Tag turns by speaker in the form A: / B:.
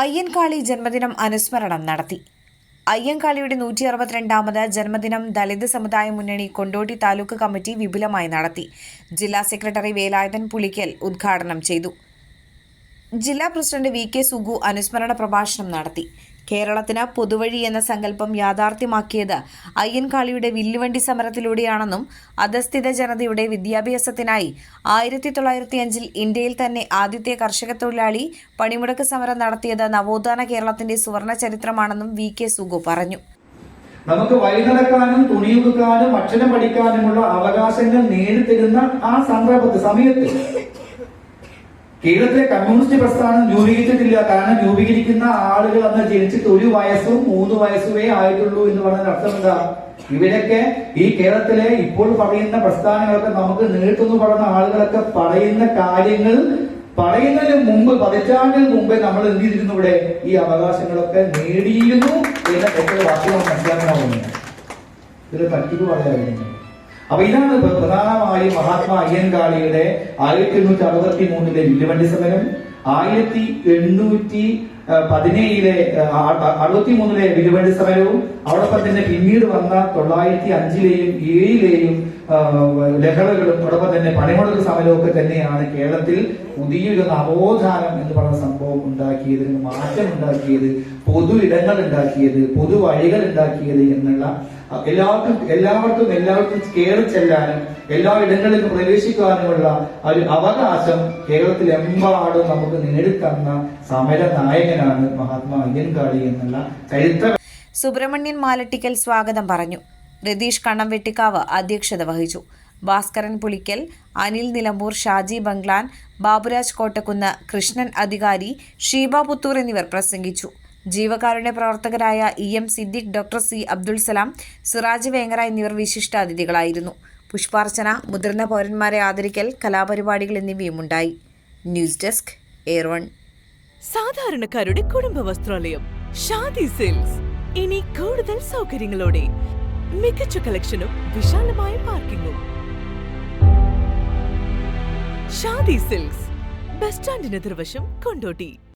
A: അയ്യൻകാളി ജന്മദിനം അനുസ്മരണം നടത്തി. അയ്യൻകാളിയുടെ നൂറ്റി അറുപത്തിരണ്ടാമത് ജന്മദിനം ദളിത് സമുദായ മുന്നണി കൊണ്ടോട്ടി താലൂക്ക് കമ്മിറ്റി വിപുലമായി നടത്തി. ജില്ലാ സെക്രട്ടറി വേലായുധൻ പുളിക്കൽ ഉദ്ഘാടനം ചെയ്തു. ജില്ലാ പ്രസിഡന്റ് വി കെ സുഗു അനുസ്മരണ പ്രഭാഷണം നടത്തി. കേരളത്തിന് പൊതുവഴി എന്ന സങ്കല്പം യാഥാർത്ഥ്യമാക്കിയത് അയ്യൻകാളിയുടെ വില്ലുവണ്ടി സമരത്തിലൂടെയാണെന്നും അധസ്ഥിത ജനതയുടെ വിദ്യാഭ്യാസത്തിനായി ആയിരത്തി തൊള്ളായിരത്തി അഞ്ചിൽ ഇന്ത്യയിൽ തന്നെ ആദ്യത്തെ കർഷക തൊഴിലാളി പണിമുടക്ക് സമരം നടത്തിയത് നവോത്ഥാന കേരളത്തിന്റെ സുവർണ ചരിത്രമാണെന്നും വി കെ സുഗു പറഞ്ഞു.
B: നമുക്ക് വഴി നടക്കാനും തുണിയുടുക്കാനും അക്ഷരം പഠിക്കാനുമുള്ള അവകാശങ്ങൾ നേടിത്തരുന്ന ആ സന്ദർഭത്തെ സമയത്ത് കേരളത്തിലെ കമ്മ്യൂണിസ്റ്റ് പ്രസ്ഥാനം രൂപീകരിച്ചിട്ടില്ല. കാരണം രൂപീകരിക്കുന്ന ആളുകൾ അന്ന് ജനിച്ചിട്ട് ഒരു വയസ്സും മൂന്ന് വയസ്സുമേ ആയിട്ടുള്ളൂ എന്ന് പറഞ്ഞ അർത്ഥം എന്താ? ഇവരൊക്കെ ഈ കേരളത്തിലെ ഇപ്പോൾ പറയുന്ന പ്രസ്ഥാനങ്ങളൊക്കെ നമുക്ക് നേരിട്ടെന്ന് പറയുന്ന ആളുകളൊക്കെ പറയുന്ന കാര്യങ്ങൾ പറയുന്നതിന് മുമ്പ് പതിറ്റാണ്ടിന് മുമ്പേ നമ്മൾ എന്ത് ചെയ്തിരുന്നു ഇവിടെ? ഈ അവകാശങ്ങളൊക്കെ നേടിയിരുന്നു എന്ന എത്ര വാക്കുകൾ മനസ്സിലാക്കണമെന്ന് ഇതിൽ പറയാറുണ്ട് അപ്പൊ ഇതാണ് പ്രധാനമായും മഹാത്മാ അയ്യൻകാളിയുടെ ആയിരത്തി എണ്ണൂറ്റി അറുപത്തി മൂന്നിലെ വില്ലുവണ്ടി സമരം ആയിരത്തി എണ്ണൂറ്റി പതിനേഴിലെ അറുപത്തി മൂന്നിലെ വില്ലുവണ്ടി സമരവും അതോടൊപ്പം തന്നെ പിന്നീട് വന്ന തൊള്ളായിരത്തി അഞ്ചിലെയും ഏഴിലെയും ലഹളകളും അതോടൊപ്പം തന്നെ പണിമുടക്ക് സമരവും ഒക്കെ തന്നെയാണ് കേരളത്തിൽ പുതിയൊരു നവോത്ഥാനം എന്ന് പറഞ്ഞ സംഭവം ഉണ്ടാക്കിയത് മാറ്റം ഉണ്ടാക്കിയത് പൊതു ഇടങ്ങൾ ഉണ്ടാക്കിയത് പൊതു വഴികൾ ഉണ്ടാക്കിയത് എന്നുള്ള എല്ലാവർക്കും എല്ലാവർക്കും എല്ലാവർക്കും കയറി ചെല്ലാനും എല്ലാ ഇടങ്ങളിലും പ്രവേശിക്കാനുമുള്ള ഒരു അവകാശം കേരളത്തിലെമ്പാടും നമുക്ക് നേടിത്തന്ന സമര നായകനാണ് മഹാത്മാ അയ്യൻകാളി എന്നുള്ള ചരിത്ര
A: സുബ്രഹ്മണ്യൻ മാലട്ടിക്കൽ സ്വാഗതം പറഞ്ഞു. രതീഷ് കണ്ണംവെട്ടിക്കാവ് അധ്യക്ഷത വഹിച്ചു. ഭാസ്കരൻ പുളിക്കൽ അനിൽ നിലമ്പൂർ ഷാജി ബംഗ്ലാൻ ബാബുരാജ് കോട്ടക്കുന്ന് കൃഷ്ണൻ അധികാരി ഷീബ പുത്തൂർ എന്നിവർ പ്രസംഗിച്ചു. ജീവകാരുണ്യ പ്രവർത്തകരായ E M Siddique doctor C Abdul Salam Siraj Vengara എന്നിവർ വിശിഷ്ടാതിഥികളായിരുന്നു. പുഷ്പാർച്ചന മുതിർന്ന പൗരന്മാരെ ആദരിക്കൽ കലാപരിപാടികൾ എന്നിവയും ഉണ്ടായി ന്യൂസ് ഡെസ്ക് എയർ വൺ
C: സാധാരണക്കാരുടെ കുടുംബ വസ്ത്രാലയം ഷാദി സിൽക്സ്. ഇനി കൂടുതൽ സൗകര്യങ്ങളോടെ മികച്ച കളക്ഷനും വിശാലമായ പാർക്കിങ്ങും. ഷാദി സിൽക്സ് ബസ് സ്റ്റാൻഡിന് എതിർവശം കൊണ്ടോട്ടി.